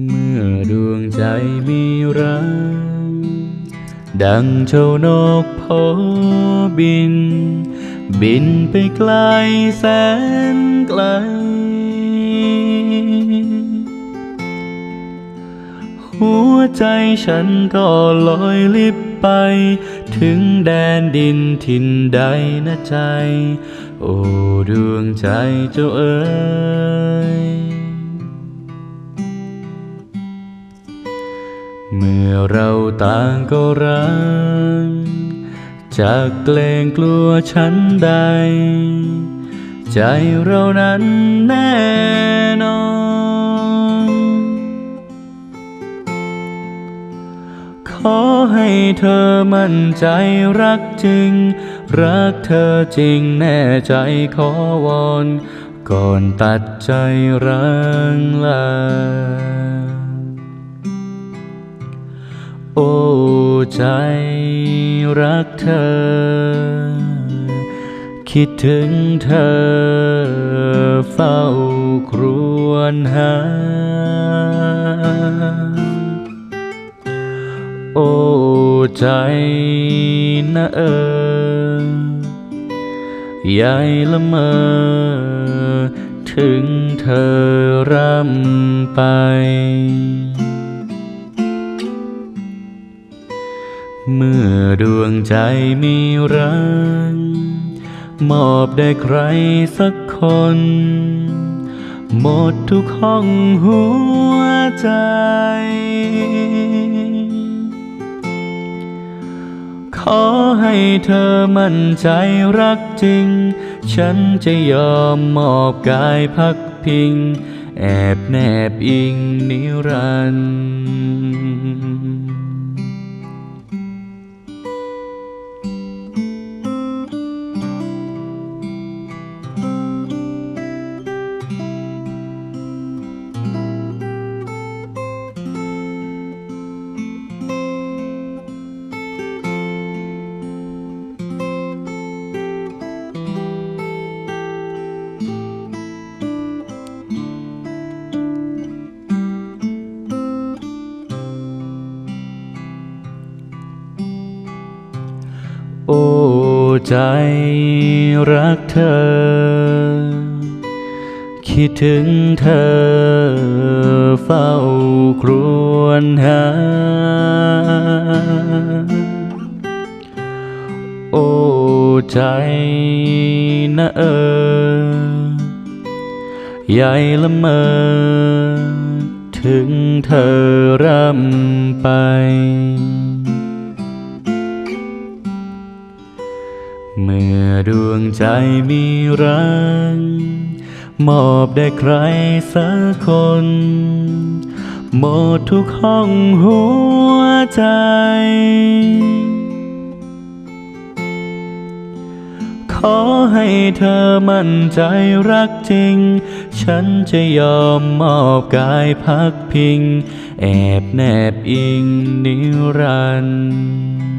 เมื่อดวงใจมีรัก ดังเจ้านกพอบิน บินไปไกลแสนไกล หัวใจฉันก็ลอยลิบไป ถึงแดนดินถิ่นใดนะใจ โอ้ดวงใจเจ้าเอ๋ย เมื่อเราต่างก็รักจากเกรงกลัวฉันใด ใจเรานั้นแน่นอน ขอให้เธอมั่นใจรักจริง รักเธอจริงแน่ใจขอวอน ก่อนตัดใจร้างลา ใจรักเธอ คิดถึงเธอเฝ้าครวญหา โอ้ใจนะเออใหญ่ละเมอ ถึงเธอร่ำไป เมื่อดวงใจมีรักมอบได้ใครสักคน หมดทุกห้องหัวใจ ขอให้เธอมั่นใจรักจริง ฉันจะยอมมอบกายพักพิง แอบแนบอิงนิรันดร์ ใจรักเธอ คิดถึงเธอเฝ้าครวญหา โอ้ใจนะเออใหญ่ละเมอ ถึงเธอร่ำไป เมื่อดวงใจมีรักมอบได้ใครสักคน หมดทุกห้องหัวใจ ขอให้เธอมั่นใจรักจริง ฉันจะยอมมอบกายพักพิง แอบแนบอิงนิรันดร์